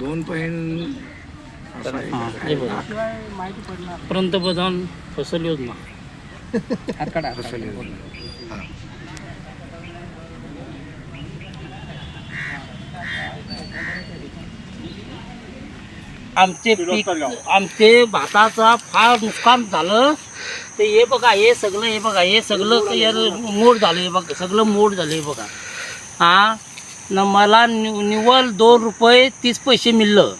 दोन पॉईंट पंतप्रधान फसल योजना फसल योजना. आमचे पीक आमचे भाताचा फार नुकसान झालं. ते हे बघा हे सगळं हे बघा हे सगळं यार मोड झालं हे बघा सगळं मोड झालं हे बघा. हा? न मला नि- निव्वळ दोन रुपये तीस पैसे मिळलं.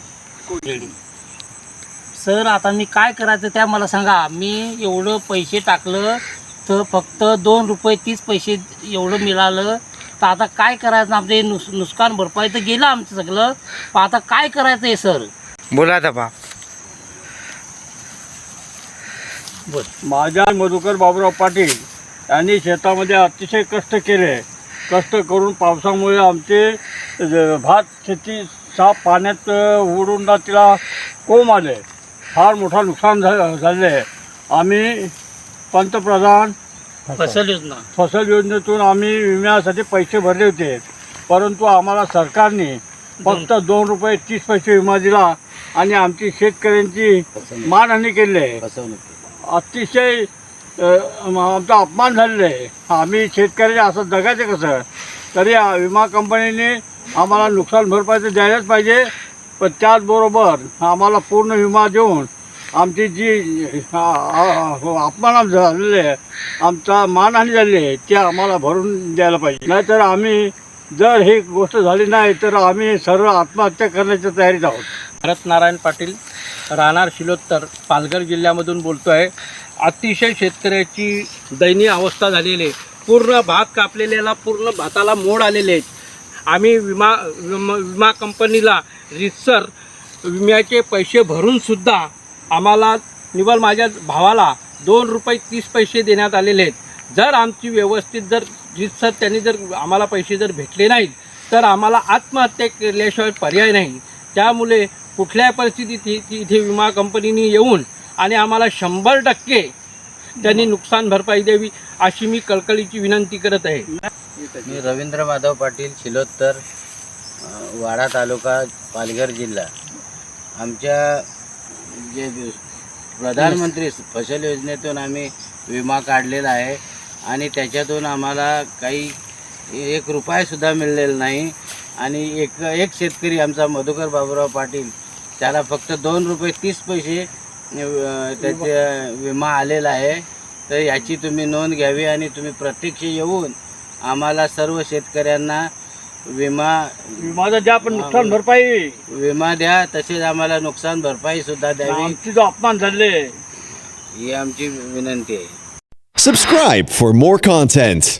सर आता मी काय करायचं त्या मला सांगा. मी एवढं पैसे टाकलं तर फक्त दोन रुपये तीस पैसे एवढं मिळालं. तर आता काय करायचं? आमचे नुस नुकसान भरपाई तर गेलं आमचं सगळं. पण आता काय करायचं आहे सर? बोला दबा बर. माझ्या मधुकर बाबुराव पाटील यांनी शेतामध्ये अतिशय कष्ट केले. कष्ट करून पावसामुळे आमचे भात शेती साफ पाण्यात उडून ना तिला कोंब आले. फार मोठा नुकसान झा झाले आम्ही पंतप्रधान फसल योजना. फसल योजनेतून आम्ही विम्यासाठी पैसे भरले होते. परंतु आम्हाला सरकारने फक्त दोन. रुपये तीस पैसे विमा दिला आणि आमची शेतकऱ्यांची मानहानी केली. आहे अतिशय अ, आमचा अपमान झालेला आहे. आम्ही शेतकरी असं जगायचं कसं? तरी विमा कंपनीने आम्हाला नुकसान भरपाई द्यायलाच पाहिजे. पण त्याचबरोबर आम्हाला पूर्ण विमा देऊन आमची जी हो, अपमान झालेली आहे आमचा मानहानी झालेली आहे ते आम्हाला भरून द्यायला पाहिजे. नाहीतर आम्ही जर ही गोष्ट झाली नाही तर आम्ही सर्व आत्महत्या करण्याच्या तयारीत आहोत. भरत नारायण पाटील राहणार शिलोत्तर पालघर जिल्ह्यामधून बोलतो आहे अतिशय शेतकऱ्याची दयनीय अवस्था झालेली आहे. पूर्ण भात कापलेल्याला पूर्ण भाताला मोड आलेले आहेत. आम्ही विमा विमा विमा कंपनीला रितसर विम्याचे पैसे भरूनसुद्धा आम्हाला निवल माझ्या भावाला दोन रुपये तीस पैसे देण्यात आलेले आहेत. जर आमची व्यवस्थित जर रितसर त्यांनी जर आम्हाला पैसे जर भेटले नाहीत तर आम्हाला आत्महत्या केल्याशिवाय पर्याय नाही. त्यामुळे कुठल्याही परिस्थितीत इथे विमा कंपनीने येऊन आणि आम्हाला शंभर टक्के त्यांनी नुकसान भरपाई द्यावी अशी मी कळकळीची विनंती करत आहे. मी रवींद्र माधव पाटील शिलोत्तर वाडा तालुका पालघर जिल्हा. आमच्या जे प्रधानमंत्री फसल योजनेतून आम्ही विमा काढलेला आहे आणि त्याच्यातून आम्हाला काही एक रुपयासुद्धा मिळलेला नाही आणि एक एक शेतकरी आमचा मधुकर बाबूराव पाटील त्याला फक्त दोन रुपये तीस पैसे त्याचे विमा आलेला आहे. तर याची तुम्ही नोंद घ्यावी आणि तुम्ही प्रत्यक्ष येऊन आम्हाला सर्व शेतकऱ्यांना विमा विमाचा ज्या पण नुकसान भरपाई विमा द्या तसेच आम्हाला नुकसान भरपाई सुद्धा द्यावी. आमची जो अपमान झाले ही आमची विनंती आहे. Subscribe for more content.